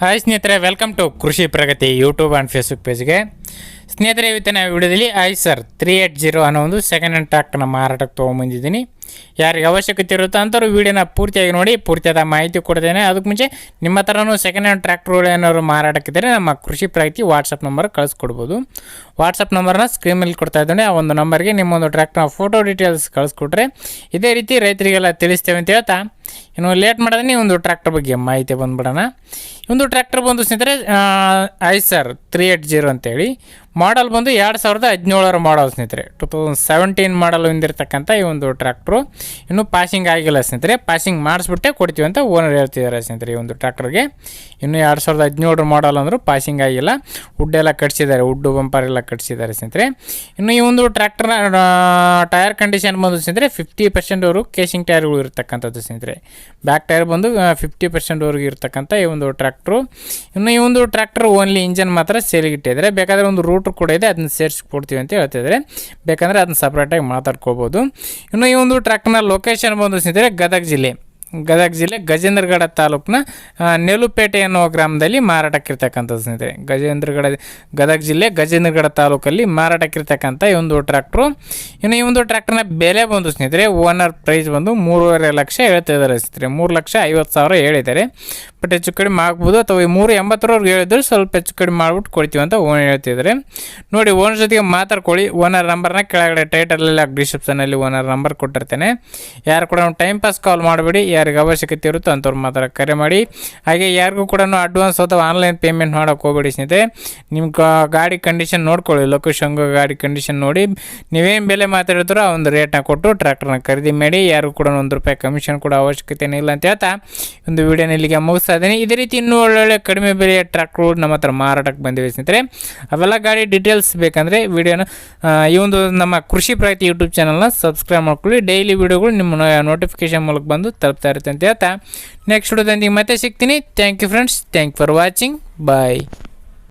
Hi ಸ್ನೇಹಿತರೆ welcome to Krishi Pragati YouTube and Facebook ಪೇಜ್ಗೆ ಸ್ನೇಹಿತರೆ, ಇವತ್ತಿನ ವಿಡಿಯೋದಲ್ಲಿ I sir three eight zero ಅನ್ನೋ ಒಂದು ಸೆಕೆಂಡ್ ಹ್ಯಾಂಡ್ ಟ್ರ್ಯಾಕ್ಟರ್ನ ಮಾರಾಟಕ್ಕೆ ತೊಗೊಂಬಂದಿದ್ದೀನಿ ಯಾರಿಗೆ ಅವಶ್ಯಕತೆ ಇರುತ್ತೋ ಅಂಥವ್ರು ವೀಡಿಯೋನ ಪೂರ್ತಿಯಾಗಿ ನೋಡಿ, ಪೂರ್ತಿಯಾದ ಮಾಹಿತಿ ಕೊಡ್ತೇನೆ. ಅದಕ್ಕೆ ಮುಂಚೆ ನಿಮ್ಮ ಹತ್ರನೂ ಸೆಕೆಂಡ್ ಹ್ಯಾಂಡ್ ಟ್ರ್ಯಾಕ್ಟರ್ಗಳು ಏನಾದ್ರು ಮಾರಾಟಕ್ಕಿದ್ದರೆ ನಮ್ಮ ಕೃಷಿ ಪ್ರಗತಿ ವಾಟ್ಸಪ್ ನಂಬರ್ ಕಳಿಸ್ಕೊಡ್ಬೋದು. ವಾಟ್ಸಪ್ ನಂಬರ್ನ ಸ್ಕ್ರೀನ್ ಕೊಡ್ತಾ ಇದ್ದಾನೆ. ಆ ಒಂದು ನಂಬರ್ಗೆ ನಿಮ್ಮೊಂದು ಟ್ರ್ಯಾಕ್ಟರ್ನ ಫೋಟೋ ಡೀಟೇಲ್ಸ್ ಕಳಿಸ್ಕೊಟ್ರೆ, ಇದೇ ರೀತಿ ರೈತರಿಗೆಲ್ಲ ತಿಳಿಸ್ತೇವೆ ಅಂತ ಹೇಳ್ತಾ ಇನ್ನು ಲೇಟ್ ಮಾಡಿದ್ರೆ ಒಂದು ಟ್ರ್ಯಾಕ್ಟರ್ ಬಗ್ಗೆ ಮಾಹಿತಿ ಬಂದುಬಿಡೋಣ. ಒಂದು ಟ್ರ್ಯಾಕ್ಟರ್ ಬಂದು ಸ್ನೇಹಿತರೆ I sir three eight zero ಅಂತೇಳಿ. ಮಾಡಲ್ ಬಂದು ಎರಡು ಸಾವಿರದ ಹದಿನೇಳರ ಮಾಡಲ್ ಸ್ನೇಹಿತರೆ. ಟು ತೌಸಂಡ್ ಸೆವೆಂಟೀನ್ ಮಾಡಲ್ ಹೊಂದಿರತಕ್ಕಂಥ ಈ ಒಂದು ಟ್ರ್ಯಾಕ್ಟ್ರು ಇನ್ನೂ ಪಾಸಿಂಗ್ ಆಗಿಲ್ಲ ಸ್ನೇಹಿತರೆ. ಪಾಸಿಂಗ್ ಮಾಡಿಸ್ಬಿಟ್ಟೆ ಕೊಡ್ತೀವಿ ಅಂತ ಓನರ್ ಹೇಳ್ತಿದ್ದಾರೆ ಸ್ನೇಹಿತರೆ ಈ ಒಂದು ಟ್ರ್ಯಾಕ್ಟರ್ಗೆ ಇನ್ನು ಎರಡು ಸಾವಿರದ ಹದಿನೇಳರ ಮಾಡಲ್ ಅಂದರೂ ಪಾಸಿಂಗ್ ಆಗಿಲ್ಲ. ಎಲ್ಲ ಕಟ್ಸಿದ್ದಾರೆ ವುಡ್ಡು ಬಂಪರ್ ಎಲ್ಲ ಕಟ್ಸಿದ್ದಾರೆ ಸ್ನೇಹಿತರೆ. ಇನ್ನು ಈ ಒಂದು ಟ್ರ್ಯಾಕ್ಟರ್ನ ಟೈರ್ ಕಂಡೀಷನ್ ಬಂದು ಸ್ನೇಹಿತರೆ ಫಿಫ್ಟಿ ಪರ್ಸೆಂಟ್ವರೆಗೂ ಕೇಸಿಂಗ್ ಟೈರ್ಗಳು ಇರ್ತಕ್ಕಂಥದ್ದು ಸ್ನೇಹಿತರೆ. ಬ್ಯಾಕ್ ಟೈರ್ ಬಂದು ಫಿಫ್ಟಿ ಪರ್ಸೆಂಟ್ವರೆಗೂ ಇರ್ತಕ್ಕಂಥ ಈ ಒಂದು ಟ್ರ್ಯಾಕ್ಟ್ರು ಇನ್ನು ಈ ಒಂದು ಟ್ರ್ಯಾಕ್ಟರ್ ಓನ್ಲಿ ಇಂಜನ್ ಮಾತ್ರ ಸೇಲಿಗಿಟ್ಟಿದ್ದಾರೆ ಬೇಕಾದರೆ ಒಂದು ರೂಟ್ರ್ ಕೂಡ ಇದೆ, ಅದನ್ನ ಸೇರಿಸ್ಕೊಡ್ತೀವಿ ಅಂತ ಹೇಳ್ತಿದ್ದಾರೆ. ಬೇಕಂದರೆ ಅದನ್ನ ಸಪ್ರೇಟಾಗಿ ಮಾತಾಡ್ಕೋಬೋದು. ಇನ್ನು ಈ ಒಂದು ಟ್ರ್ಯಾಕ್ಟರ್ನ ಲೊಕೇಶನ್ ಬಂದು ಸಿದ್ದರೆ ಗದಗ ಜಿಲ್ಲೆ. ಗದಗ ಜಿಲ್ಲೆ ಗಜೇಂದ್ರಗಡ ತಾಲೂಕಿನ ನೆಲುಪೇಟೆ ಅನ್ನುವ ಗ್ರಾಮದಲ್ಲಿ ಮಾರಾಟಕ್ಕಿರ್ತಕ್ಕಂಥ ಸ್ನೇಹಿತರೆ. ಗಜೇಂದ್ರಗಡ, ಗದಗ ಜಿಲ್ಲೆ ಗಜೇಂದ್ರಗಡ ತಾಲೂಕಲ್ಲಿ ಮಾರಾಟಕ್ಕಿರ್ತಕ್ಕಂಥ ಈ ಒಂದು ಟ್ರ್ಯಾಕ್ಟ್ರು. ಇನ್ನು ಈ ಒಂದು ಟ್ರ್ಯಾಕ್ಟರ್ನ ಬೆಲೆ ಬಂದು ಸ್ನೇಹಿತರೆ, ಓನರ್ ಪ್ರೈಸ್ ಬಂದು ಮೂರುವರೆ ಲಕ್ಷ ಹೇಳ್ತಿದ್ದಾರೆ ಸ್ನೇಹಿತರೆ. ಮೂರು ಲಕ್ಷ ಐವತ್ತು ಸಾವಿರ ಹೇಳಿದ್ದಾರೆ. ಬಟ್ ಹೆಚ್ಚು ಕಡಿಮೆ ಆಗ್ಬೋದು ಅಥವಾ ಈ ಮೂರು ಎಂಬತ್ತರವರೆಗೆ ಹೇಳಿದ್ರು ಸ್ವಲ್ಪ ಹೆಚ್ಚು ಕಡಿಮೆ ಮಾಡ್ಬಿಟ್ಟು ಕೊಡ್ತೀವಿ ಅಂತ ಓನರ್ ಹೇಳ್ತಿದ್ದಾರೆ. ನೋಡಿ, ಓನರ್ ಜೊತೆಗೆ ಮಾತಾಡ್ಕೊಳ್ಳಿ. ಓನರ್ ನಂಬರ್ನ ಕೆಳಗಡೆ ಟೈಟಲಲ್ಲಿ ಡಿಸ್ಕ್ರಿಪ್ಷನಲ್ಲಿ ಓನರ್ ನಂಬರ್ ಕೊಟ್ಟಿರ್ತೇನೆ. ಯಾರು ಕೂಡ ಟೈಮ್ ಪಾಸ್ ಕಾಲ್ ಮಾಡಬೇಡಿ. ಯಾರಿಗೆ ಅವಶ್ಯಕತೆ ಇರುತ್ತೋ ಅಂಥವ್ರು ಮಾತ್ರ ಕರೆ ಮಾಡಿ. ಹಾಗೆ ಯಾರಿಗೂ ಕೂಡ ಅಡ್ವಾನ್ಸ್ ಅಥವಾ ಆನ್ಲೈನ್ ಪೇಮೆಂಟ್ ಮಾಡೋಕೆ ಹೋಗಬೇಡಿ ಸ್ನೇಹಿತರೆ. ನಿಮ್ಮ ಗಾಡಿ ಕಂಡೀಷನ್ ನೋಡ್ಕೊಳ್ಳಿ ಲೊಕೇಶನ್ ಗಾಡಿ ಕಂಡೀಷನ್ ನೋಡಿ. ನೀವೇನು ಬೆಲೆ ಮಾತಾಡಿದ್ರೂ ಆ ಒಂದು ರೇಟ್ನ ಕೊಟ್ಟು ಟ್ರ್ಯಾಕ್ಟರ್ನ ಖರೀದಿ ಮಾಡಿ. ಯಾರಿಗೂ ಕೂಡ ಒಂದು ರೂಪಾಯಿ ಕಮಿಷನ್ ಕೂಡ ಅವಶ್ಯಕತೆ ಇಲ್ಲ ಅಂತ ಹೇಳ್ತಾ ಒಂದು ವಿಡಿಯೋನ ಇಲ್ಲಿಗೆ ಮುಗಿಸ್ತಾ ಇದ್ದೀನಿ. ಇದೇ ರೀತಿ ಇನ್ನೂ ಒಳ್ಳೊಳ್ಳೆ ಕಡಿಮೆ ಬೆಲೆಯ ಟ್ರ್ಯಾಕ್ಟ್ರು ನಮ್ಮ ಹತ್ರ ಮಾರಾಟಕ್ಕೆ ಬಂದಿವೆ ಸ್ನೇಹಿತರೆ. ಅವೆಲ್ಲ ಗಾಡಿ ಡೀಟೇಲ್ಸ್ ಬೇಕಂದರೆ ವಿಡಿಯೋನ ಈ ಒಂದು ನಮ್ಮ ಕೃಷಿ ಪ್ರಗತಿ ಯೂಟ್ಯೂಬ್ ಚಾನಲ್ನ ಸಬ್ಸ್ಕ್ರೈಬ್ ಮಾಡ್ಕೊಳ್ಳಿ. ಡೈಲಿ ವಿಡಿಯೋಗಳು ನಿಮ್ಮ ನೋಟಿಫಿಕೇಶನ್ ಮೂಲಕ ಬಂದು ತಲುಪ್ತಾ ಇರುತ್ತೆ ಅಂತ ಹೇಳ್ತಾ ನೆಕ್ಸ್ಟ್ ವಿಡಿಯೋದೊಂದಿಗೆ ಮತ್ತೆ ಸಿಗ್ತೀನಿ. Thank you friends thank for watching bye